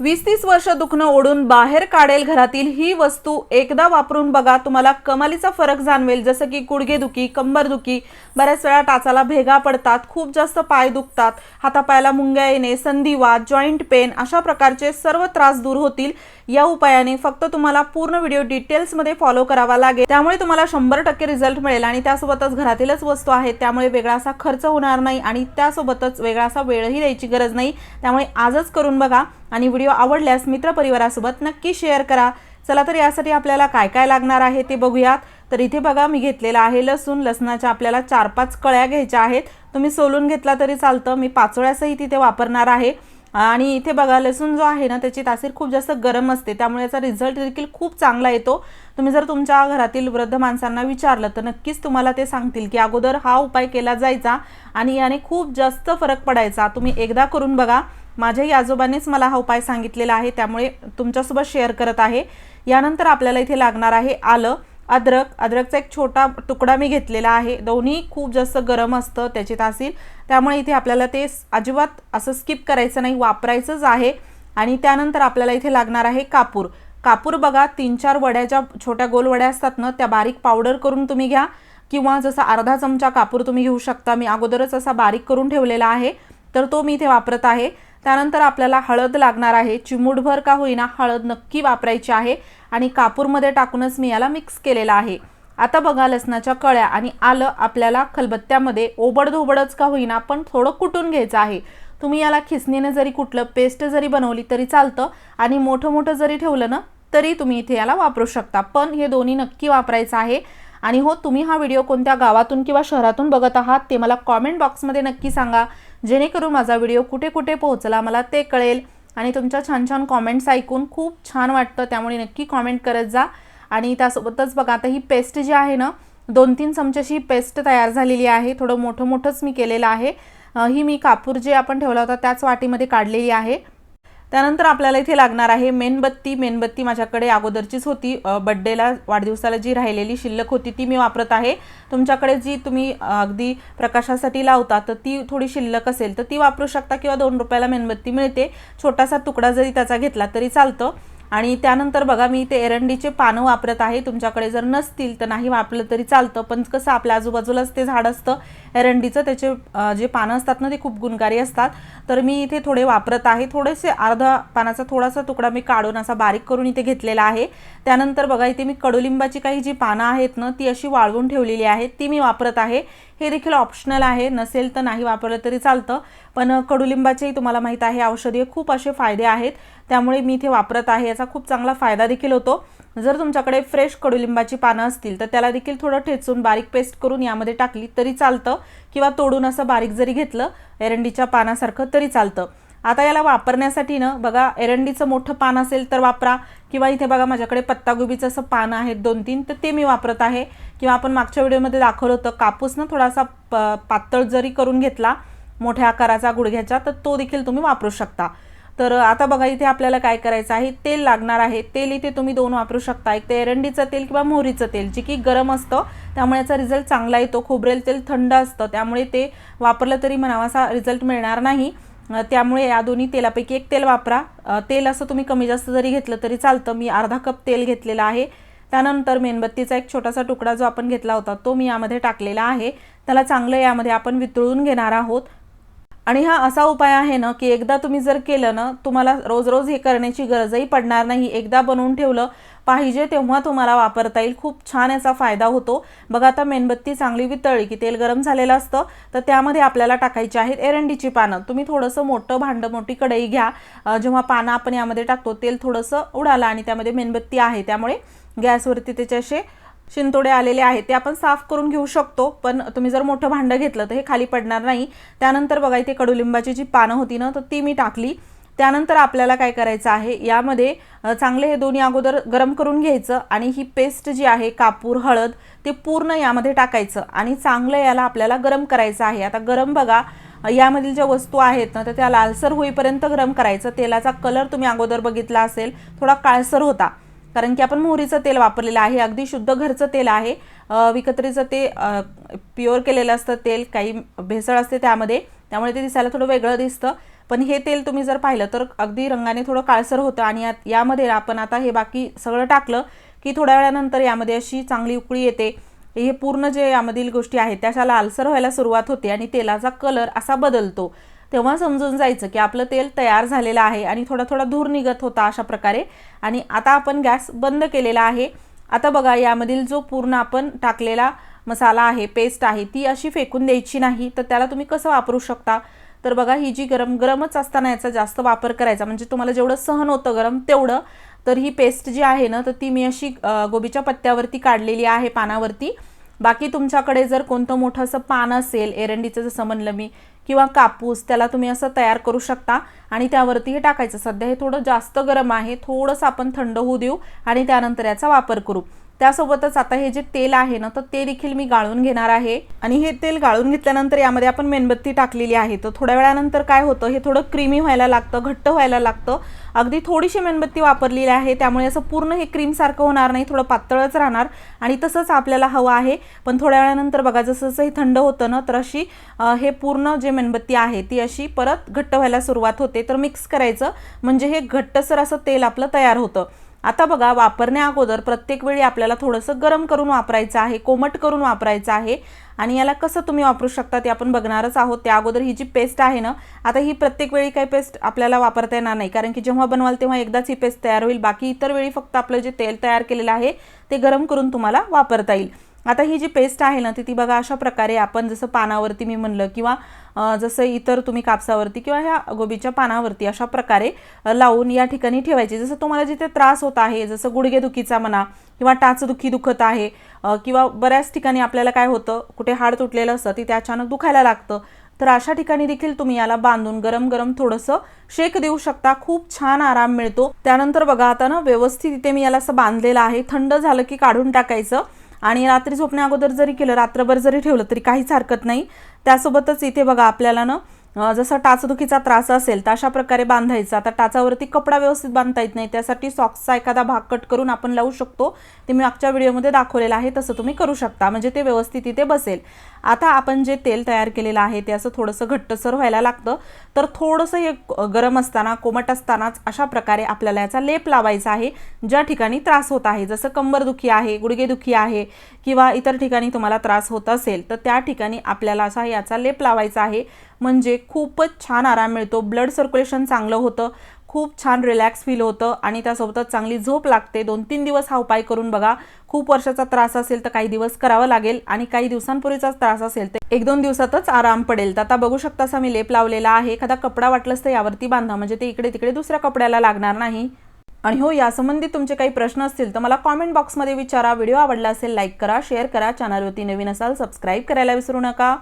वीस तीस वर्ष दुखणं ओढून बाहेर काढेल घरातील ही वस्तू एकदा वापरून बघा तुम्हाला कमालीचा फरक जाणवेल. जसं की गुडघेदुखी कंबरदुखी बऱ्याच वेळा टाचाला भेगा पडतात खूप जास्त पाय दुखतात हातापायाला मुंग्या येणे संधिवात जॉईंट पेन अशा प्रकारचे सर्व त्रास दूर होतील. या उपायाने फक्त तुम्हाला पूर्ण व्हिडिओ डिटेल्समध्ये फॉलो करावा लागेल. त्यामुळे तुम्हाला शंभर टक्के रिझल्ट मिळेल आणि त्यासोबतच घरातीलच वस्तू आहेत. त्यामुळे वेगळा असा खर्च होणार नाही आणि त्यासोबतच वेगळा असा वेळही द्यायची गरज नाही. त्यामुळे आजच करून बघा. आणि व्हिडिओ आवडल्यास मित्रपरिवारासोबत नक्की शेअर करा. चला तर यासाठी आपल्याला काय काय लागणार आहे ते बघूयात. तर इथे बघा मी घेतलेला आहे लसूण. लसणाच्या आपल्याला चार पाच कळ्या घ्यायच्या आहेत. तुम्ही सोलून घेतला तरी चालतं. मी पाचोळ्यासही तिथे वापरणार आहे. आणि इथे बघा लसूण जो आहे ना त्याची तासीर खूप जास्त गरम असते. त्यामुळे याचा रिझल्ट देखील खूप चांगला येतो. तुम्ही जर तुमच्या घरातील वृद्ध माणसांना विचारलं तर नक्कीच तुम्हाला ते सांगतील की अगोदर हा उपाय केला जायचा आणि याने खूप जास्त फरक पडायचा. तुम्ही एकदा करून बघा. माझ्याही आजोबांनीच मला हा उपाय सांगितलेला आहे त्यामुळे तुमच्यासोबत शेअर करत आहे. यानंतर आपल्याला इथे लागणार आहे आलं अद्रक. अद्रकचा एक छोटा तुकडा मी घेतलेला आहे. दोन्ही खूप जास्त गरम असतं त्याची तासील त्यामुळे इथे आपल्याला ते अजिबात असं स्किप करायचं नाही वापरायचंच आहे. आणि त्यानंतर आपल्याला इथे लागणार आहे कापूर. कापूर बघा तीन चार वड्या ज्या छोट्या गोल वड्या असतात ना त्या बारीक पावडर करून तुम्ही घ्या. किंवा जसा अर्धा चमचा कापूर तुम्ही घेऊ शकता. मी अगोदरच असा बारीक करून ठेवलेला आहे. तर तो मी इथे वापरत आहे. त्यानंतर आपल्याला हळद लागणार आहे. चिमूटभर का होईना हळद नक्की वापरायची आहे आणि कापूरमध्ये टाकूनच मी याला मिक्स केलेला आहे. आता बघा लसणाच्या कळ्या आणि आलं आपल्याला खलबत्त्यामध्ये ओबडधोबडच का होईना पण थोडं कुटून घ्यायचं आहे. तुम्ही याला खिसणीने जरी कुठलं पेस्ट जरी बनवली तरी चालतं आणि मोठं मोठं जरी ठेवलं ना तरी तुम्ही इथे याला वापरू शकता. पण हे दोन्ही नक्की वापरायचं आहे. आणि हो तुम्ही हा व्हिडिओ कोणत्या गावातून किंवा शहरातून बघत आहात ते मला कॉमेंट बॉक्समध्ये नक्की सांगा. जेणेकरून माझा व्हिडिओ कुठे कुठे पोहोचला मला ते कळेल. आणि तुमच्या छान छान कॉमेंट्स ऐकून खूप छान वाटतं. त्यामुळे नक्की कॉमेंट करत जा. आणि त्यासोबतच बघा आता ही पेस्ट जी आहे ना दोन तीन चमच्याशी पेस्ट तयार झालेली आहे. थोडं मोठं मोठंच मी केलेलं आहे. ही मी कापूर जे आपण ठेवला होता त्याच वाटीमध्ये काढलेली आहे. त्यानंतर आपल्याला इथे लागणार आहे मेणबत्ती. मेणबत्ती माझ्याकडे अगोदरचीच होती. बड्डेला वाढदिवसाला जी राहिलेली शिल्लक होती ती मी वापरत आहे. तुमच्याकडे जी तुम्ही अगदी प्रकाशासाठी लावता तर ती थोडी शिल्लक असेल तर ती वापरू शकता किंवा दोन रुपयाला मेणबत्ती मिळते. छोटासा तुकडा जरी त्याचा घेतला तरी चालतं. आणि त्यानंतर बघा मी ते एरंडीचे पानं वापरत आहे. तुमच्याकडे जर नसतील तर नाही वापरलं तरी चालतं पण कसं आपल्या आजूबाजूलाच ते झाड असतं. एरंडीचं त्याचे जे पानं असतात ना ते खूप गुणकारी असतात. तर मी इथे थोडे वापरत आहे. थोडेसे अर्धा पानाचा थोडासा तुकडा मी काढून असा बारीक करून इथे घेतलेला आहे. त्यानंतर बघा इथे मी कडुलिंबाची काही जी पानं आहेत ना ती अशी वाळवून ठेवलेली आहेत. ती मी वापरत आहे. हे देखील ऑप्शनल आहे. नसेल तर नाही वापरलं तरी चालतं. पण कडुलिंबाचेही तुम्हाला माहीत आहे औषधीय खूप असे फायदे आहेत. त्यामुळे मी इथे वापरत आहे. याचा खूप चांगला फायदा देखील होतो. जर तुमच्याकडे फ्रेश कडुलिंबाची पानं असतील तर त्याला देखील थोडं ठेचून बारीक पेस्ट करून यामध्ये टाकली तरी चालतं. किंवा तोडून असं बारीक जरी घेतलं एरंडीच्या पानासारखं तरी चालतं. आता याला वापरण्यासाठी ना बघा एरंडीचं मोठं पान असेल तर वापरा. किंवा इथे बघा माझ्याकडे पत्तागोबीचं असं पानं आहेत दोन तीन तर ते मी वापरत आहे. किंवा आपण मागच्या व्हिडिओमध्ये दाखवलं होतं कापूस ना थोडासा प पातळ जरी करून घेतला मोठ्या आकाराचा गुडघ्याचा तर तो देखील तुम्ही वापरू शकता. तर आता बघा इथे आपल्याला काय करायचं आहे? तेल लागणार आहे. तेल इथे तुम्ही दोन वापरू शकता एक ते एरंडीचं तेल किंवा मोहरीचं तेल जे की गरम असतं त्यामुळे याचा रिझल्ट चांगला येतो. खोबरेल तेल थंड असतं त्यामुळे ते वापरलं तरी म्हणावासा रिझल्ट मिळणार नाही. त्यामुळे या दोन्ही तेलापैकी एक तेल वापरा. तेल असं तुम्ही कमी जास्त जरी घेतलं तरी चालतं. मी अर्धा कप तेल घेतलेला आहे. त्यानंतर मेणबत्तीचा एक छोटासा तुकडा जो आपण घेतला होता तो मी यामध्ये टाकलेला आहे. त्याला चांगलं यामध्ये आपण वितळून घेणार आहोत. आणि हा असा उपाय आहे ना की एकदा तुम्ही जर केलं ना तुम्हाला रोज रोज हे करण्याची गरजही पडणार नाही. एकदा बनवून ठेवलं पाहिजे तेव्हा तुम्हाला वापरता येईल. खूप छान याचा फायदा होतो. बघा आता मेणबत्ती चांगली वितळली की तेल गरम झालेलं असतं तर त्यामध्ये आपल्याला टाकायची आहेत एरंडीची पानं. तुम्ही थोडंसं मोठं भांडं मोठी कढई घ्या. जेव्हा पानं आपण यामध्ये टाकतो तेल थोडंसं उडालं आणि त्यामध्ये मेणबत्ती आहे. त्यामुळे गॅसवरती त्याचे असे शिंतोडे आलेले आहेत. ते आपण साफ करून घेऊ शकतो पण तुम्ही जर मोठं भांडं घेतलं तर हे खाली पडणार नाही. त्यानंतर बघा इथे कडुलिंबाची जी पानं होती ना तर ती मी टाकली. त्यानंतर आपल्याला काय करायचं आहे? यामध्ये चांगले हे दोन्ही अगोदर गरम करून घ्यायचं आणि ही पेस्ट जी आहे कापूर हळद ते पूर्ण यामध्ये टाकायचं आणि चांगलं याला आपल्याला गरम करायचं आहे. आता गरम बघा यामधील ज्या वस्तू आहेत ना तर त्या लालसर होईपर्यंत गरम करायचं. तेलाचा कलर तुम्ही अगोदर बघितला असेल थोडा काळसर होता. कारण की आपण मोहरीचं तेल वापरलेलं आहे अगदी शुद्ध घरचं तेल आहे. विकत्रीचं ते प्युअर केलेलं असतं तेल काही भेसळ असते त्यामध्ये त्यामुळे ते दिसायला थोडं वेगळं दिसतं. पण हे तेल तुम्ही जर पाहिलं तर अगदी रंगाने थोडं काळसर होतं आणि यामध्ये आपण आता हे बाकी सगळं टाकलं की थोड्या वेळानंतर यामध्ये अशी चांगली उकळी येते. हे पूर्ण जे यामधील गोष्टी आहेत त्याच्या लालसर व्हायला सुरुवात होते आणि तेलाचा कलर असा बदलतो. तेव्हा समजून जायचं की आपलं तेल तयार झालेलं आहे आणि थोडा थोडा धूर निघत होता अशा प्रकारे. आणि आता आपण गॅस बंद केलेला आहे. आता बघा यामधील जो पूर्ण आपण टाकलेला मसाला आहे पेस्ट आहे ती अशी फेकून द्यायची नाही. तर त्याला तुम्ही कसं वापरू शकता? तर बघा ही जी गरम गरमच असताना याचा जास्त वापर करायचा. म्हणजे तुम्हाला जेवढं सहन होतं गरम तेवढं. तर ही पेस्ट जी आहे ना तर ती मी अशी गोबीच्या पत्त्यावरती काढलेली आहे पानावरती. बाकी तुमच्याकडे जर कोणतं मोठं असं पान असेल एरंडीचं जसं म्हणलं मी किंवा कापूस त्याला तुम्ही असं तयार करू शकता. आणि त्यावरती हे टाकायचं. सध्या हे थोडं जास्त गरम आहे. थोडंसं आपण थंड होऊ देऊ आणि त्यानंतर याचा वापर करू. त्यासोबतच आता हे जे तेल आहे ना तर ते देखील मी गाळून घेणार आहे. आणि हे तेल गाळून घेतल्यानंतर यामध्ये आपण मेणबत्ती टाकलेली आहे. तर थोड्या वेळानंतर काय होतं हे थोडं क्रीमी व्हायला लागतं घट्ट व्हायला लागतं. अगदी थोडीशी मेणबत्ती वापरलेली आहे त्यामुळे असं पूर्ण हे क्रीमसारखं होणार नाही थोडं पातळच राहणार. आणि तसंच आपल्याला हवं आहे. पण थोड्या वेळानंतर बघा जसं जसं हे थंड होतं ना तर अशी हे पूर्ण जे मेणबत्ती आहे ती अशी परत घट्ट व्हायला सुरुवात होते. तर मिक्स करायचं. म्हणजे हे घट्टसर असं तेल आपलं तयार होतं. आता बघा वापरण्या अगोदर प्रत्येक वेळी आपल्याला थोडंसं गरम करून वापरायचं आहे कोमट करून वापरायचं आहे. आणि याला कसं तुम्ही वापरू शकता ते आपण बघणारच आहोत. त्या अगोदर ही जी पेस्ट आहे ना आता ही प्रत्येक वेळी काही पेस्ट आपल्याला वापरता येणार नाही. कारण की जेव्हा बनवाल तेव्हा एकदाच ही पेस्ट तयार होईल. बाकी इतर वेळी फक्त आपलं जे तेल तयार केलेलं आहे ते गरम करून तुम्हाला वापरता येईल. आता ही जी पेस्ट आहे ना ती ती बघा अशा प्रकारे आपण जसं पानावरती मी म्हणलं किंवा जसं इतर तुम्ही कापसावरती किंवा ह्या गोबीच्या पानावरती अशा प्रकारे लावून या ठिकाणी ठेवायची. जसं तुम्हाला जिथे त्रास होत आहे जसं गुडघेदुखीचा म्हणा किंवा टाचदुखी दुखत आहे किंवा बऱ्याच ठिकाणी आपल्याला काय होतं कुठे हाड तुटलेलं असतं तिथे अचानक दुखायला लागतं. तर अशा ठिकाणी देखील तुम्ही याला बांधून गरम गरम थोडंसं शेक देऊ शकता. खूप छान आराम मिळतो. त्यानंतर बघा आता ना व्यवस्थित इथे मी याला असं बांधलेलं आहे. थंड झालं की काढून टाकायचं. आणि रात्री झोपण्या अगोदर जरी केलं रात्रभर जरी ठेवलं तरी काहीच हरकत नाही. त्यासोबतच इथे बघा आपल्याला ना जसा टाचदुखीचा त्रास असेल तर अशा प्रकारे बांधायचा. आता टाचावरती कपडा व्यवस्थित बांधता येत नाही. त्यासाठी सॉक्सचा एखादा भाग कट करून आपण लावू शकतो. ते मी मागच्या व्हिडिओमध्ये दाखवलेलं आहे तसं तुम्ही करू शकता. म्हणजे ते व्यवस्थित इथे बसेल. आता आपण जे तेल तयार केलेलं आहे ते असं थोडंसं घट्टसर व्हायला लागतं. तर थोडंसं हे गरम असताना कोमट असतानाच अशा प्रकारे आपल्याला याचा लेप लावायचा आहे ज्या ठिकाणी त्रास होत आहे. जसं कंबरदुखी आहे गुडघेदुखी आहे किंवा इतर ठिकाणी तुम्हाला त्रास होत असेल तर त्या ठिकाणी आपल्याला असा याचा लेप लावायचा आहे. म्हणजे खूपच छान आराम मिळतो. ब्लड सर्क्युलेशन चांगलं होतं. खूप छान रिलॅक्स फील होतं आणि त्यासोबतच चांगली झोप लागते. दोन तीन दिवस हा उपाय करून बघा. खूप वर्षाचा त्रास असेल तर काही दिवस करावा लागेल आणि काही दिवसांपूर्वीचाच त्रास असेल तर एक दोन दिवसातच आराम पडेल. तर आता बघू शकता असा मी लेप लावलेला आहे. एखादा कपडा वाटलंच तर यावरती बांधा. म्हणजे ते इकडे तिकडे दुसऱ्या कपड्याला लागणार नाही. आणि हो यासंबंधी तुमचे काही प्रश्न असतील तर मला कॉमेंट बॉक्समध्ये विचारा. व्हिडिओ आवडला असेल लाईक करा शेअर करा. चॅनलवरती नवीन असाल सबस्क्राईब करायला विसरू नका.